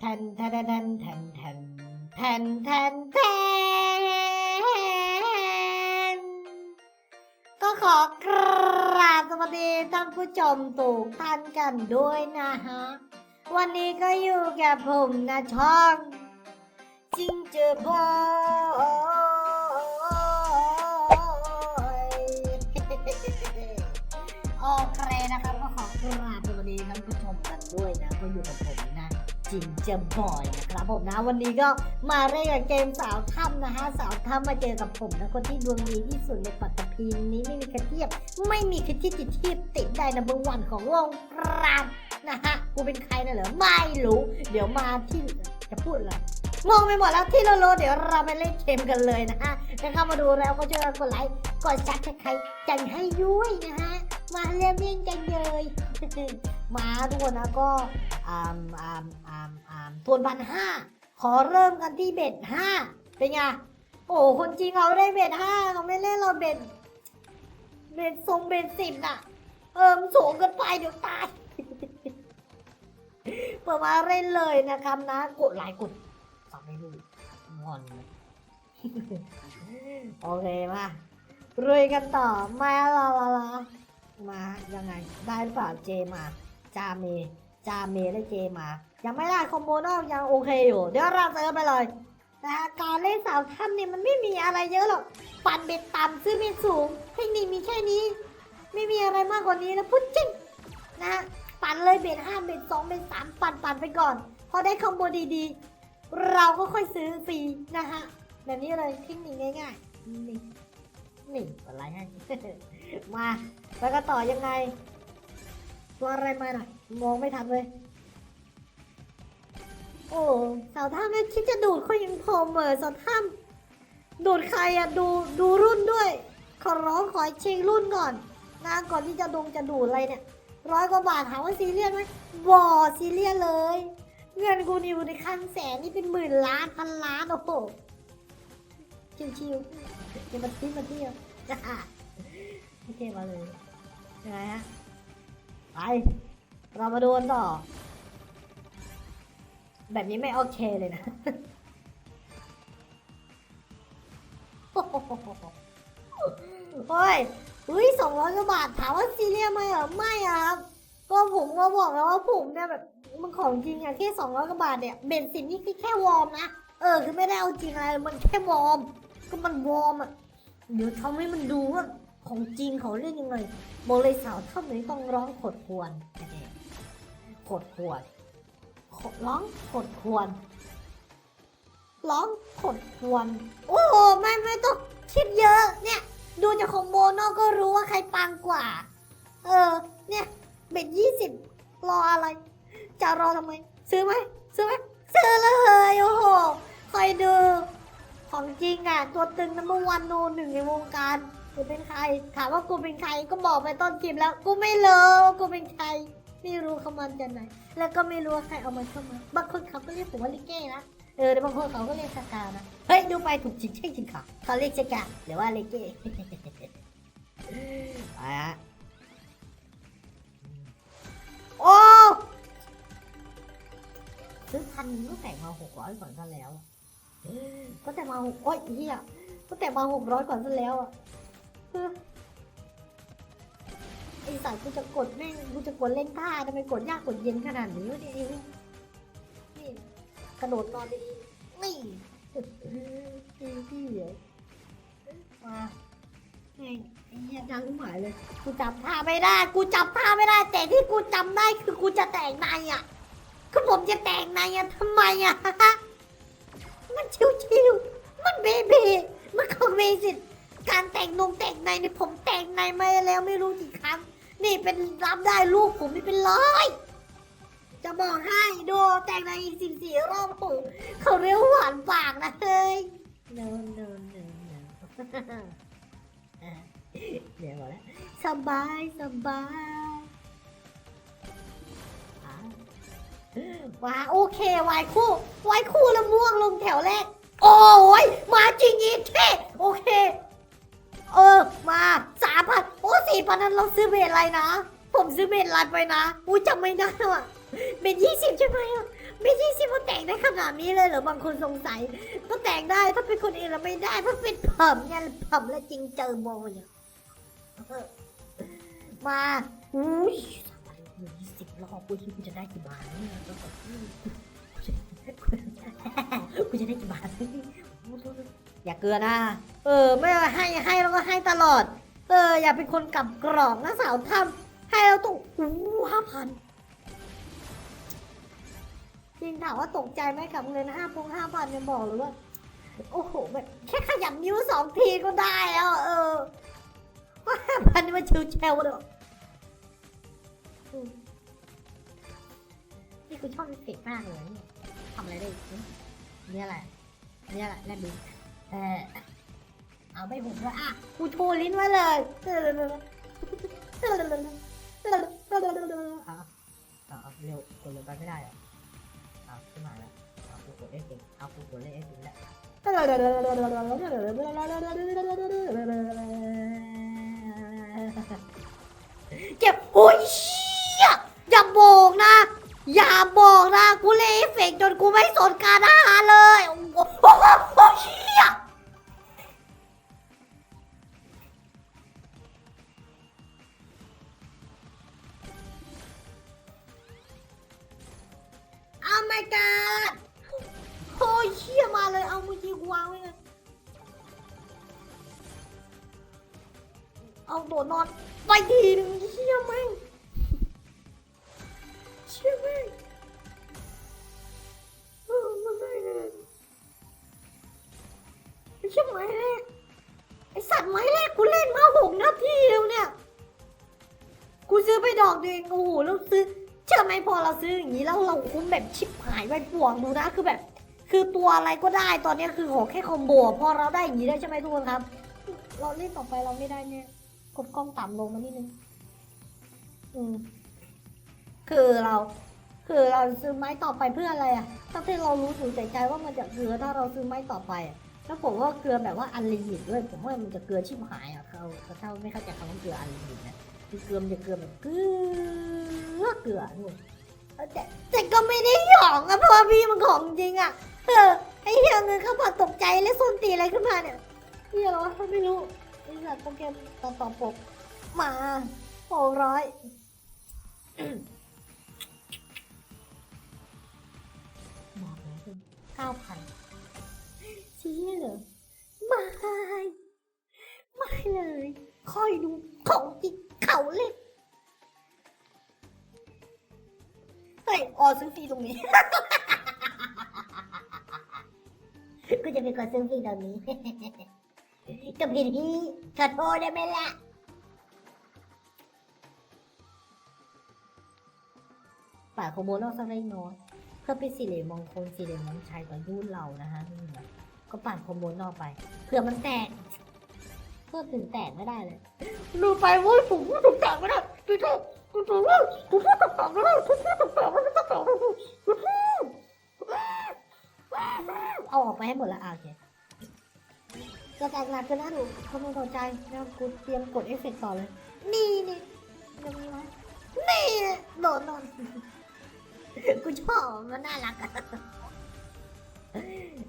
แทนแทนแทนแทนแทนแทนแทนแทนก็ขอกราบสวัสดีท่านผู้ชมตูกท่านกันด้วยนะฮะ วันนี้ก็อยู่กับผมนะช่องจิงเจอบอยโอเคนะครับก็ขอกราบสวัสดีท่านผู้ชมกันด้วยนะก็อยู่กับผม จิงเจอบอยนะครับผมนะวันนี้ก็มาเล่นกับเกมสาวถ้ำนะฮะสาวถ้ำมาเจอกับผมนะคนที่ดวงดีที่สุดในปัตตภีนี้ไม่มีใครเทียบ ไม่มีใครที่ติดเทียบติดได้นะเบอร์วันของวงกรามนะฮะกูเป็นใครนะเหรอไม่รู้เดี๋ยวมาที่จะพูดอะไรงงไปหมดแล้วที่เรารู้เดี๋ยวเราไปเล่นเกมกันเลยนะฮะถ้าเข้ามาดูแล้วก็ช่วยกดไลค์กดซับสไครต์จังให้ด้วยนะฮะมาเล่นเล่นกันเลยมาทุกคนนะก็ อ่ามอ่ามอ่ามอ่ามทวนพันห้าขอเริ่มกันที่เบ็ดห้าเป็นไงโอ้คนจริงเขาได้เบ็ดห้าเขาไม่เล่นเราเบ็ดเบ็ดทรงเบ็ดสิบน่ะ เออมันสูงเกินไปเดี๋ยวตายเปิดมาเล่นเลยนะครับนะ กดไลค์กดสับไม่ดูงอนเลยโอเคมารุยกันต่อมาละละละมายังไง ได้หรือเปล่าเจมาจาเม จาเมและเจมา ยังไม่ได้คอมโบนอกยังโอเคอยู่ เดี๋ยวเราเจอไปเลยนะฮะการเล่นสาวถ้ำเนี่ยมันไม่มีอะไรเยอะหรอก ปั่นเบ็ดต่ำซื้อเบ็ดสูงเทคนิคมีแค่นี้ ไม่มีอะไรมากกว่านี้แล้วพูดจริงนะฮะปั่นเลยเบ็ดห้าเบ็ดสองเบ็ดสามปั่นปั่นไปก่อน พอได้คอมโบดีๆ เราก็ค่อยซื้อฟรีนะฮะแบบนี้เลยเทคนิคง่ายๆนี่นี่อะไรให้มาแล้วก็ต่อยังไง ตัวอะไรมาหน่อยมองไม่ทันเลย โอ้สาวท่าไม่คิดจะดูดเขายังพอมเหมอสาวท่าดูดใครอะดูดูรุ่นด้วย ขอร้องขอเช็ครุ่นก่อนนะก่อนที่จะดงจะดูดอะไรเนี่ยร้อยกว่าบาทถามว่าซีเรียสไหมบอซีเรียสเลย เงินกูนี่อยู่ในคันแสนนี่เป็นหมื่นล้านพันล้านโอ้โหชิวๆอย่ามาทิ้งมาเที่ยวโอเคมาเลยยังไงฮะ ไป เรามาดูกันต่อ แบบนี้ไม่โอเคเลยนะโอ้ยอุ้ยสองร้อยกว่าบาทถามว่าซีเรียสไหมเหรอไม่อะครับ ก็ผมก็บอกแล้วว่าผมเนี่ยแบบมันของจริงอะแค่สองร้อยกว่าบาทเนี่ยเบนซินนี่คือแค่วอร์มนะ เออ คือไม่ได้เอาจริงอะไร มันแค่วอร์ม ก็มันวอร์มอะเดี๋ยวทำให้มันดูว่า ของจริงเขาเล่นยังไงบอกเลยสาวท่านี้ต้องร้องขดควรขดควรร้องขดควรร้องขดควรโอ้โหไม่ไม่ต้องคิดเยอะเนี่ย ดูจากของโมโนก็รู้ว่าใครปังกว่า เออ เนี่ยเบ็ดยี่สิบรออะไร จะรอทำไม ซื้อไหมซื้อไหมซื้อเลยโอ้โหคอยดู ของจริงอะ ตัวตึงนัมวันโนหนึ่งในวงการ กูเป็นใคร ถามว่ากูเป็นใครก็บอกไปต้นคลิปแล้ว กูไม่รู้ว่ากูเป็นใคร ไม่รู้เขามันจากไหน แล้วก็ไม่รู้ว่าใครเอามันเข้ามา บางคนเขาก็เรียกผมว่าลิเก้นะเออแต่บางคนเขาก็เรียกสกานะ เฮ้ย ดูไปถูกจริงใช่จริงค่ะเขาเรียกสกาหรือว่าลิเก้ไปฮะโอ้ซื้อพันนึก็แต่งมาหกร้อยก่อนซะแล้ว ก็แต่มาหกโอ้ยเฮียก็แต่มาหกร้อยก่อนซะแล้วอะ ไอสัตว์กูจะกดแม่งกูจะกดเล่นท่าทำไมกดยากกดเย็นขนาดนี้วะเนี่ยนี่กระโดดนอนดีนี่พี่พี่เหรอมาไอ้เหี้ยังหมายเลย กูจำท่าไม่ได้ กูจำท่าไม่ได้ แต่ที่กูจำได้คือกูจะแต่งในอะคือผมจะแต่งในอะทำไมอะมันชิวๆมันเบเบมันของเบสิ การแต่งนงแต่งในเนี่ยผมแต่งในมาแล้วไม่รู้กี่ครั้ง นี่เป็นรับได้ลูกผมนี่เป็นร้อย จะบอกให้ดูแต่งในอีกสิบสี่รอบผมเขาเรียกว่าหวานปากนะเฮ้ย no no no no เดี๋ยวบอกแล้วสบายสบายอะว้าโอเควายคู่วายคู่แล้วม่วงลงแถวแรก โอ้ยมาจริงอีกเท่โอเค เออมาสามพันโอ้สี่พันนั้นเราซื้อเบรอะไรนะ ผมซื้อเบรอะไรไปนะอู้จำไม่ได้ว่ะเป็นยี่สิบใช่ไหมอะเป็นยี่สิบมันแต่งได้ขนาดนี้เลยเหรอบางคนสงสัยก็แต่งได้ถ้าเป็นคนอื่นเราไม่ได้เพราะเป็นผมเนี่ยผมแล้วจริงเจอโมเนี่ยมาอุ้ยยี่สิบรอบกูคิดกูจะได้กี่บาทเนี่ยกูจะได้กี่บาท อย่าเกินนะ เออ ไม่ให้ให้แล้วก็ให้ตลอด เออ อย่าเป็นคนกลับกรอกนะสาวทำให้เราต้องอู้ห้าพันจริงถามว่าตกใจไหมกับเงินห้าพงห้าพันเนี่ยบอกเลยว่าโอ้โหแบบแค่ขยับนิ้วสองทีก็ได้แล้วเออว่าห้าพันนี่มันชิวเชลเลยนี่คือชอบเอฟเฟกมากเลยทำอะไรได้อีกเนี่ยนี่อะไรนี่ยอะไรแลบลิ้น เออเอาไปผมด้วยอะกูโชว์ลิ้นไว้เลยเอาเอาเร็วกดเร็วไปไม่ได้เหรอเอาขึ้นมาแล้วเอากูกดเอฟเฟกต์เอากูกดเล่นเอฟเฟกต์แล้วเก็บโอ้ยอย่าบอกนะ อย่าบอกนะ กูเล่นเอฟเฟกจนกูไม่สนการอาหารเลยโอ้โหโอ้โหโอ้เชี่ย god โอ้ยเชี่ยมาเลย เอามือจีกูวางไว้เลยเอาโดดนอน ไปทีหนึงเชี่ยแม่งเชี่ยแม่งเออมันได้เลยไอ้เชี่ยไม้แรกไอสัตว์ไม้แรกกูเล่นมาหกนาทีแล้วเนี่ย กูซื้อไปดอกเดียวเองโอ้โหแล้วซื้อ เชื่อไมพอเราซื้ออย่างนี้แล้วเราคุ้มแบบชิบหายไปป่วงดูนะคือแบบ คือตัวอะไรก็ได้ตอนนี้คือขอแค่คอมโบพอเราได้อย่างนี้ได้ใช่ไหมทุกคนครับ เราเล่นต่อไปเราไม่ได้เนี่ยกดกล้องต่ำลงมานิดนึงอืมคือเรา คือเราซื้อไม้ต่อไปเพื่ออะไรอะตั้งที่เรารู้อยู่ใจใจว่ามันจะเกลือถ้าเราซื้อไม้ต่อไปแล้วผมว่าเกลือแบบว่าอันลิมิตด้วยผมว่ามันจะเกลือชิบหายอะเขาถ้าไม่เข้าใจคำว่าเกลืออันลิมิตนะ เกลือมันจะเกลือแบบเกลือเกลือนู่นแต่แต่ก็ไม่ได้หยองอะเพราะว่าพี่มันของจริงอะเออไอ้เหี้ยเงินเข้ามาตกใจและส้นตีอะไรขึ้นมาเนี่ยเหี้ยเหรอไม่รู้ไอ้สัตว์โปรแกรมต่อต่อปกมาหกร้อยบอกแล้วเป็นเก้าพันชี้เหรอไม่ไม่เลยค่อยดูของจริง เขาเล็กเฮ้ยออซื้อฟรีตรงนี้ก็จะเป็นคนซื้อฟรีตรงนี้ กับผิดที่ขอโทษได้ไหมล่ะป่าของโบโลกสักเล็กน้อยเพื่อเป็นสิริมงคลสิริมงชัยต่อยุ่นเรานะฮะก็ปั่นคอมโบนอกไปเผื่อมันแตก เพื่อถึงแตกไม่ได้เลยดูไปเว้ยผมพูดถึงแตกไม่ได้ดูเถอะดูเถอะเว้ยผมพูดถึงแตกไม่ได้ผมพูดถึงแตกไม่ได้ผมพูดเอาออกไปให้หมดละอะโอเคกระจายงานกันนะหนูเขาไม่พอใจแล้วกูเตรียมกดเอฟเฟกต์ต่อเลย นี่นี่จะมีไหมนี่โดดนอนกูชอบมันน่ารักอะ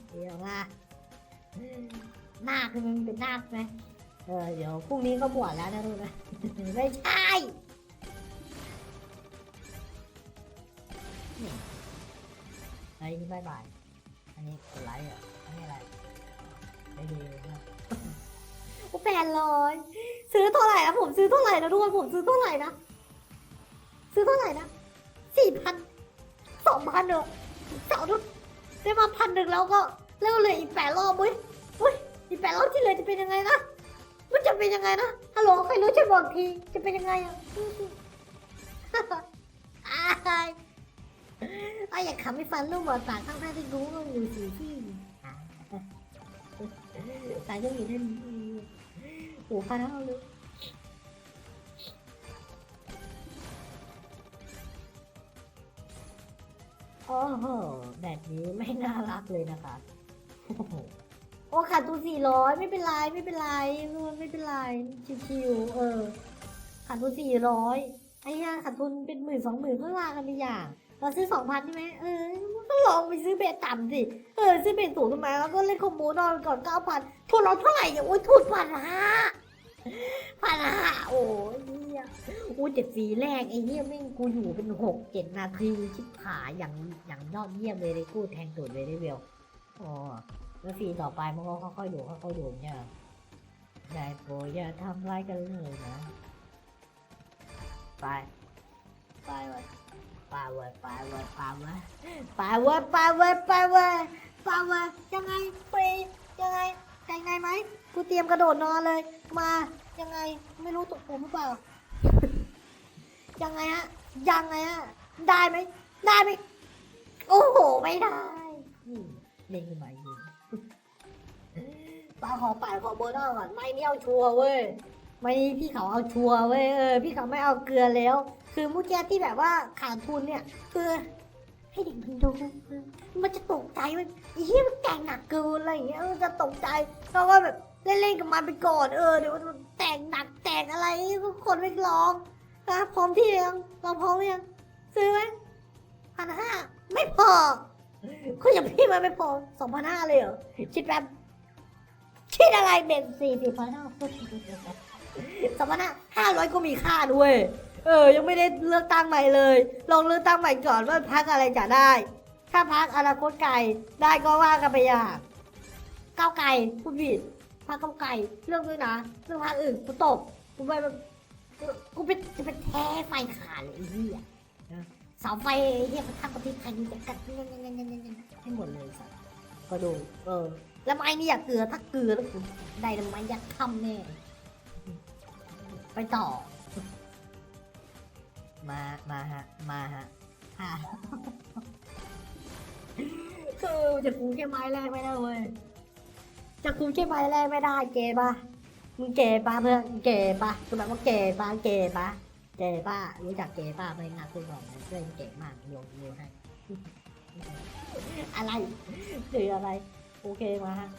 เดี๋ยวว่าหน้าคือมันเป็นหน้าไหม เออเดี๋ยวพรุ่งนี้ก็บวชแล้วนะลูกนไม่ใช่ไอ้นี่บายบายอันนี้กดไลค์เหรออันนี้อะไรไม่ดีนะโอ้แปดร้อยซื้อเท่าไหร่นะผมซื้อเท่าไหร่นะทุกคนผมซื้อเท่าไหร่นะซื้อเท่าไหร่นะสี่พันสองพันเนอะเสาทุกได้มาพันหนึ่งแล้วก็แล้วเหลืออีกแปดรอบเว้ยเว้ยอีกแปดรอบที่เหลือจะเป็นยังไงนะ มันจะเป็นยังไงนะฮัลโหลใครรู้ช่วยบอกที จะเป็นยังไงอะอายอายอยากขำไม่ฟันลูกหมดปากข้างๆที่รู้ว่าอยู่สี่ที่ตายก็มีเท่านี้โอ้พาเท่าเลยโอ้โหแบบนี้ไม่น่ารักเลยนะคะ โอ้ขาดตัวสี่ร้อยไม่เป็นไรไม่เป็นไรไม่เป็นไรชิวๆเออขาดทุนสี่ร้อยไอ้ห่าขาดทุนเป็นหมื่นสองหมื่นก็ว่ากันไปอย่างเราซื้อสองพันใช่ไหมเออก็ลองไปซื้อเบสต่ำสิเออซื้อเบสสูงทำไมแล้วก็เล่นคอมโบนอนก่อนเก้าพันทุนเราเท่าไหร่เนี่ยโอ้ยทุนพันห้าพันห้าโอ้ยเหี้ยโอ้ยเจ็ดสีแรกไอ้เหี้ยแม่งกูอยู่เป็นหกเจ็ดนาทีชิบหายอย่างอย่างยอดเยี่ยมเลยเลยกูแทงตูดเลยได้เวลอ๋อ แล้วฟรีต่อไปมันก็ค่อยๆดูค่อยๆดูเนี่ยได้โปรดอย่าทำร้ายกันเลยนะ ไป ไปเว้ยไปเว้ยไปเว้ยไปเว้ยไปเว้ยไปเว้ยไปเว้ยไปเว้ยยังไงฟรียังไงยังไงไหมกูเตรียมกระโดดนอนเลย มายังไงไม่รู้ตกผมหรือเปล่า ยังไงฮะ ยังไงฮะ ได้ไหมได้ไหมโอ้โห ไม่ได้อืมเล่นขึ้นมาอีก ปลาขอป่าขอเบอร์นอกก่อนไม่นี่เอาชัวร์เว้ยไม่พี่เขาเอาชัวร์เว้ยเออพี่เขาไม่เอาเกลือแล้ว คือเมื่อกี้ที่แบบว่าขาดทุนเนี่ยคือให้เด็กมันดู มันจะตกใจมันอ้เหี้ยมันแต่งหนักเกินอะไรอย่างเงี้ยจะตกใจเพราก็แบบเล่นๆกับมันไปก่อนเออเดี๋ยวมันแต่งหนักแต่งอะไรทุกคนไม่ลองนะพร้อมที่ยังเราพร้อมยังซื้อไหมพันห้าไม่พอคุณอย่าพี่มันไม่พอสองพันห้าเลยเหรอคิดแบบ คิดอะไรเบ็ดสี่สิบพันห้าสมรรถนะห้าร้อยก็มีค่าด้วย เออ ยังไม่ได้เลือกตั้งใหม่เลย ลองเลือกตั้งใหม่ก่อนว่าพักอะไรจะได้ ถ้าพักอนาคตไก่ได้ก็ว่ากันไปอย่างก้าวไก่ผู้ผิดพักก้าวไก่เลือกด้วยนะ เรื่องพักอื่นกูตบกูไปกูเป็นจะเป็นแท้ไฟขาดเลยไอ้เหี้ยนะเสาไฟไอ้เหี้ยมันทำประเทศไทยมันจะกัดให้หมดเลยสัสก็ดูเออ แล้วไม้นี่อยากเกลือถ้าเกลือแล้วกูได้แล้วไม้อยากทำแน่ ไปต่อ มา มาฮะ มาฮะฮะคือจะกูแค่ไม้แรกไม่ได้เว้ยจะกูแค่ไม้แรกไม่ได้เกปะมึงเกปะเพื่อนมึงเกปะคือแบบว่าเกปะเกปะเกปะรู้จักเกปะไม่งานคุณบอกเพื่อนเก่งมากโยนโยนให้อะไรหรืออะไร โอเคมาฮะ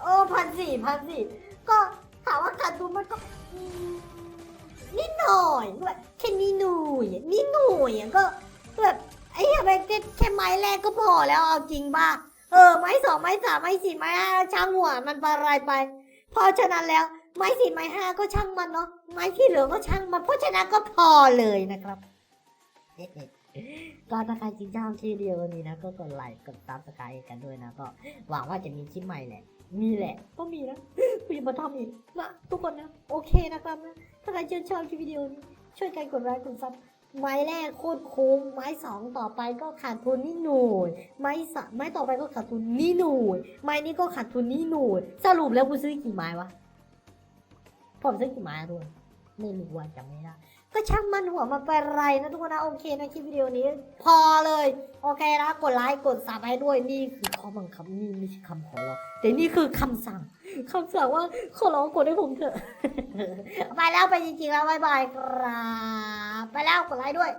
โอ้พันสี่พันสี่ก็ถามว่าขารดทุนมันก็อืมนิดหน่อยแบบแค่นิดหน่อยนิดหน่อยอะก็แบบไอ้เหี้ยไปแค่แค่ไม้แรกก็พอแล้วเอาจริงป่ะเออไม้สองไม้สามไม้สี่ไม้ห้าช่างหัวมันอะไรไป เพราะฉะนั้นแล้วไม้สี่ไม้ห้าก็ช่างมันเนาะไม้ที่เหลือก็ช่างมันเพราะฉะนั้นก็พอเลยนะครับ ก็ถ้าใครจริงชอบที่เดียววันนี้นะก็กดไลค์กดตามสกายกันด้วยนะก็หวังว่าจะมีคลิปใหม่แหละ มีแหละ ก็มีนะกูจะมาทำอีกนะทุกคนนะ โอเคนะครับนะ ถ้าใครชื่นชอบคลิปวิดีโอนี้ ช่วยกันกดไลค์กดซับไม้แรกโคตรคุ้มไม้สองต่อไปก็ขาดทุนนี่หน่ยไม้สามไม้ต่อไปก็ขาดทุนนี่หน่ยไม้นี้ก็ขาดทุนนี่หน่ยสรุปแล้วกูซื้อกี่ไม้วะผมซื้อกี่ไม้อะทุกคนไม่รู้ว่าจำไม่ได้ ก็ช่างมันหัวมันไปนไรนะทุกคนนะโอเคนะคลิปวิดีโอนี้ พอเลย โอเคนะกดไลค์กดซับให้ด้วยนี่คือข้อบังคับนี่ไม่ใช่คำขอร้องแต่นี่คือคำสั่งคำสั่งว่าขอร้องกดให้ผมเถอะ ไปแล้วไปจริงๆแล้วบายบายครับ ไปแล้วกดไลค์ด้วย